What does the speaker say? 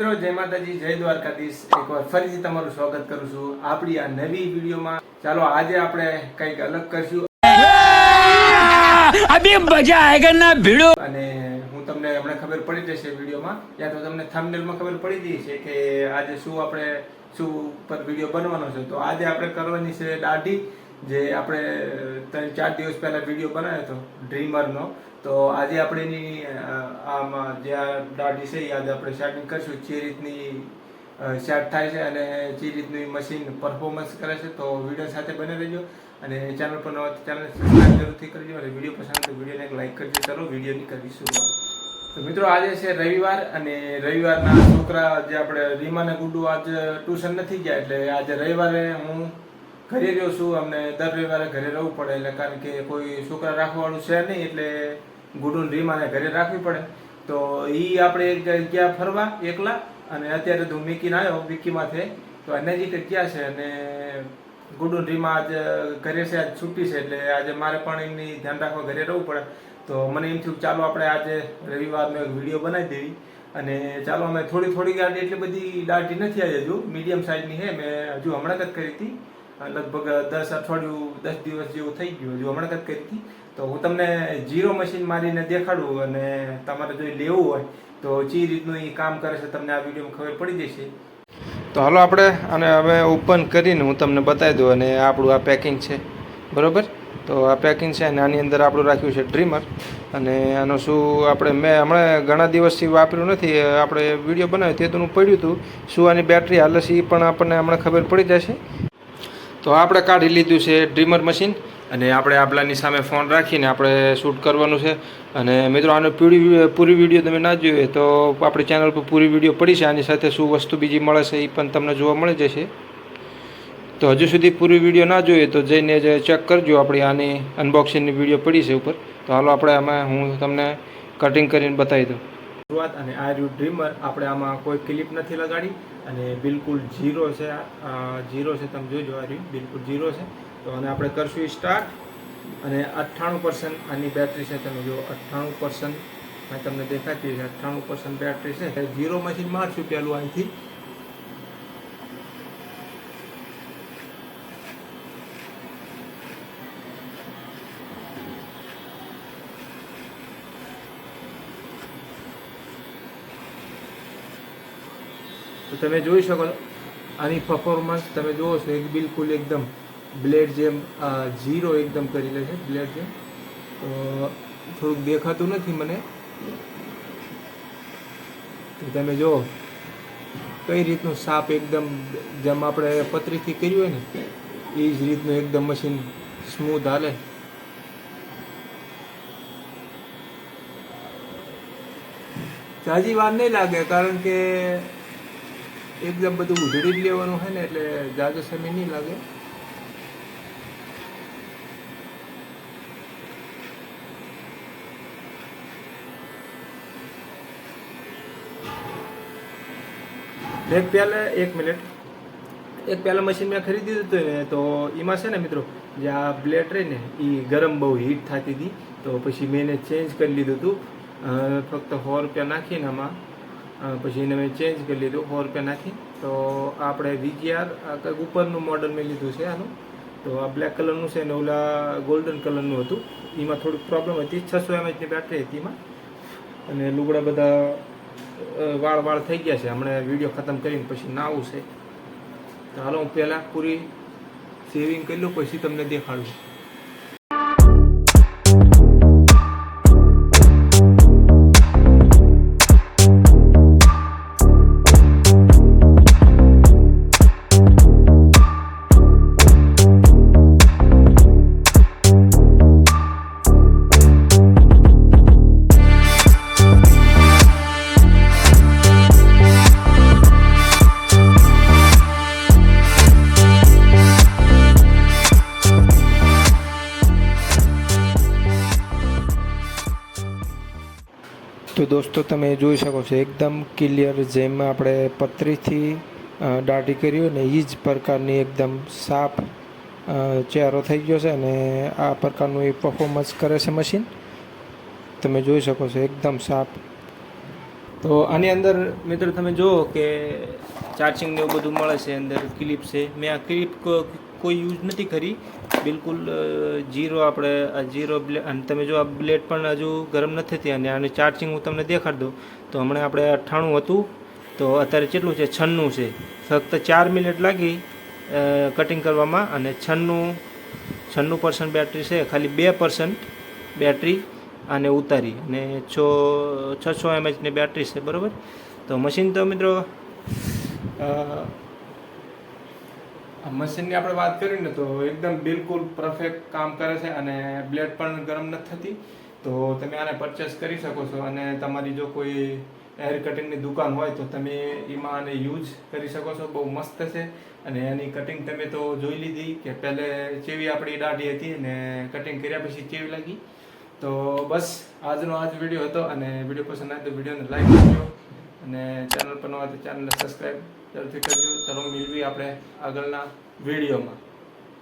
મિત્રો જય માતાજી જય દ્વારકાધીશ. એકવાર ફરીથી તમારું સ્વાગત કરું છું આપણી આ નવી વિડીયોમાં. ચાલો આજે આપણે કંઈક અલગ કરશું. અભી મજા આયેગા ના ભીડો? અને હું તમને હમણાં ખબર પડી જશે વિડીયોમાં. યા તો તમને થંબનેલમાં ખબર પડી ગઈ છે કે આજે શું આપણે શું પર વીડિયો બનવાનો છે. તો આજે આપણે કરવાની છે દાઢી. જે આપણે ત્રણ, ચાર દિવસ પહેલા વીડિયો બનાવ્યો હતો ડ્રીમરનો તો આજે આપણે એની આમાં જે આ દાઢી છે, એ આજે આપણે સેટિંગ કરીશું. જે રીતની સેટ થાય છે અને જે રીતનું મશીન પરફોર્મન્સ કરે છે, તો વીડિયો સાથે બને રહેજો. અને ચેનલ પર નવા ચેનલ સબસ્ક્રાઈબ જરૂરથી કરજો. અને વીડિયો પસંદ તો વિડીયોને એક લાઈક કરજો. ચલો વિડીયોની કરવી શરૂઆત. તો મિત્રો, આજે છે રવિવાર અને રવિવારના છોકરા જે આપણે રીમા અને ગુડ્ડુ આજ ટ્યુશન નથી ગયા, એટલે આજે રવિવારે હું ઘરે રહ્યો છું, અમને દર રવિવારે ઘરે રહેવું પડે, એટલે કારણ કે કોઈ છોકરા રાખવાવાળું છે નહીં, એટલે ગુડુન રીમાને ઘરે રાખવી પડે. તો એ આપણે ગયા ફરવા? એકલા. અને અત્યારે તો મિકીને આવ્યો વિકીમાંથી તો નજીક જીતે ગયા છે? અને ગુડુન રીમા આજ ઘરે છે, આજ છૂટી છે, એટલે આજે મારે પણ એમની ધ્યાન રાખવા ઘરે રહેવું પડે. તો મને એમ થયું ચાલો આપણે આજે રવિવારનો એક વીડિયો બનાવી દેવી. અને ચાલો અમે થોડી થોડી ગાડી, એટલી બધી દાઢી નથી આવી હજુ. મીડિયમ સાઇઝની છે મેં હજુ હમણાં જ કરી હતી. લગભગ દસ અઠવાડિયું, દસ દિવસ જેવું થઈ ગયું હજુ હમણાં જ કરી હતી. તો હું તમને જીરો મશીન મારીને દેખાડું અને તમારે જો લેવું હોય, તો જે રીતનું એ કામ કરે છે તમને આ વિડીયોમાં ખબર પડી જશે. તો હાલો આપણે, અને હવે ઓપન કરીને હું તમને બતાવી દઉં અને આપણું આ પેકિંગ છે. બરોબર? તો આ પેકિંગ છે અને આની અંદર આપણું રાખ્યું છે ડ્રીમર અને આનું શું આપણે મેં હમણાં ઘણા દિવસથી વાપર્યું નથી આપણે વીડિયો બનાવ્યો, તે તો હું પડ્યું હતું. શું આની બેટરી હાલે પણ આપણને હમણાં ખબર પડી જશે. તો આપણે કાઢી લીધું છે ડ્રીમર મશીન અને આપણે આપણાની સામે ફોન રાખીને આપણે શૂટ કરવાનું છે. અને મિત્રો, આનો પૂરી પૂરી વીડિયો તમે ના જોઈએ તો આપણી ચેનલ પર પૂરી વીડિયો પડી છે. આની સાથે શું વસ્તુ બીજી મળે છે એ પણ તમને જોવા મળી જશે. તો હજુ સુધી પૂરી વીડિયો ના જોઈએ તો જઈને જે ચેક કરજો. આપણી આની અનબોક્સિંગની વીડિયો પડી છે ઉપર. તો હાલો, આપણે આમાં હું તમને કટિંગ કરીને બતાવી દઉં. શરૂઆત અને આર યુ ડ્રીમર આપણે આમાં કોઈ ક્લિપ નથી લગાડી અને બિલકુલ ઝીરો છે ઝીરો છે તમે જોજો આ રહ્યું, બિલકુલ ઝીરો છે. તો અને આપણે કરશું સ્ટાર્ટ અને અઠ્ઠાણું પર્સન્ટ આની બેટરી છે, તમે જો અઠ્ઠાણું પર્સન્ટ તમને દેખાતી છે, અઠ્ઠાણું પર્સન્ટ બેટરી છે. ઝીરો મશીન મારશું પહેલું અહીંથી. તો તમે જોઈ શકો આની પરફોર્મન્સ તમે જુઓ છો, એક બિલકુલ એકદમ બ્લેડ જેમ ઝીરો એકદમ કરી લે છે બ્લેડ જેમ. તો થોડુંક દેખાતું નથી મને. તો તમે જુઓ કઈ રીતનું સાપ એકદમ, જેમ આપણે પતરીથી કર્યું હોય ને, એ જ રીતનું એકદમ મશીન સ્મૂથ હાલે. જાજી વાર નહીં લાગે, કારણ કે એકદમ બધું ઉધડી જ લેવાનું હોય ને એટલે જાજો સમય નહીં લાગે. એક પહેલાં એક મિનિટ. એક પહેલાં મશીન મેં ખરીદી દીધું ને, તો એમાં છે ને મિત્રો, જે આ બ્લેડ રહી ને, એ ગરમ બહુ હીટ થતી હતી. તો પછી મેં એને ચેન્જ કરી લીધું હતું. ફક્ત સો રૂપિયા નાખીને આમાં પછી એને મેં ચેન્જ કરી લીધું સો રૂપિયા નાખી તો આપણે વીજીઆર કંઈક ઉપરનું મોડલ મેં લીધું છે આનું. તો આ બ્લેક કલરનું છે ને ઓલા ગોલ્ડન કલરનું હતું. એમાં થોડીક પ્રોબ્લેમ હતી. છસો એમએચની બેટરી હતી એમાં. અને લુગડા બધા વાળ વાળ થઈ ગયા છે. હમણાં વીડિયો ખતમ કરીને પછી નાવું છે. તો હાલો હું પહેલાં પૂરી સેવિંગ કરી લઉં, પછી તમને દેખાડું. તો દોસ્તો, તમે જોઈ શકો છો, એકદમ ક્લિયર જેમ આપણે પતરીથી દાઢી કરી હોય ને એ જ પ્રકારની એકદમ સાફ ચહેરો થઈ ગયો છે અને આ પ્રકારનું એ પરફોર્મન્સ કરે છે મશીન તમે જોઈ શકો છો, એકદમ સાફ તો આની અંદર મિત્રો, તમે જુઓ કે ચાર્જિંગ ને એવું બધું મળે છે, અંદર ક્લિપ છે. મેં આ ક્લિપ કોઈ યુઝ નથી કરી. બિલકુલ જીરો આપણે, આ જીરો અને તમે જો આ બ્લેડ પણ હજુ ગરમ નથી થતી અને આને ચાર્જિંગ હું તમને દેખાડી દઉં. તો હમણાં આપણે અઠ્ઠાણું હતું. તો અત્યારે કેટલું છે? છન્નું છે. ફક્ત ચાર મિનિટ લાગી કટિંગ કરવામાં અને છન્નું છન્નું પર્સન્ટ બેટરી છે. ખાલી બે પર્સન્ટ બેટરી આને ઉતારી. અને છો છસો એમએચની બેટરી છે, બરાબર? તો મશીન તો મિત્રો મશીનની આપણે વાત કરી ને તો એકદમ બિલકુલ પરફેક્ટ કામ કરે છે અને બ્લેડ પણ ગરમ નથી થતી. તો તમે આને પરચેસ કરી શકો છો અને તમારી જો કોઈ હેર કટિંગની દુકાન હોય તો તમે એમાં આને યુઝ કરી શકો છો. બહુ મસ્ત છે અને એની કટિંગ તમે તો જોઈ લીધી કે પહેલે ચેવી આપણી દાઢી હતી અને કટિંગ કર્યા પછી ચેવી લાગી. તો બસ આજનો આજ વીડિયો હતો અને વીડિયો પસંદ આવે તો વિડીયોને લાઈક કરજો અને ચેનલ પર ન હોય તો ચેનલને સબસ્ક્રાઈબ જરૂરથી કરજો. ચલો મેળવી આપણે આગળના વિડીયોમાં.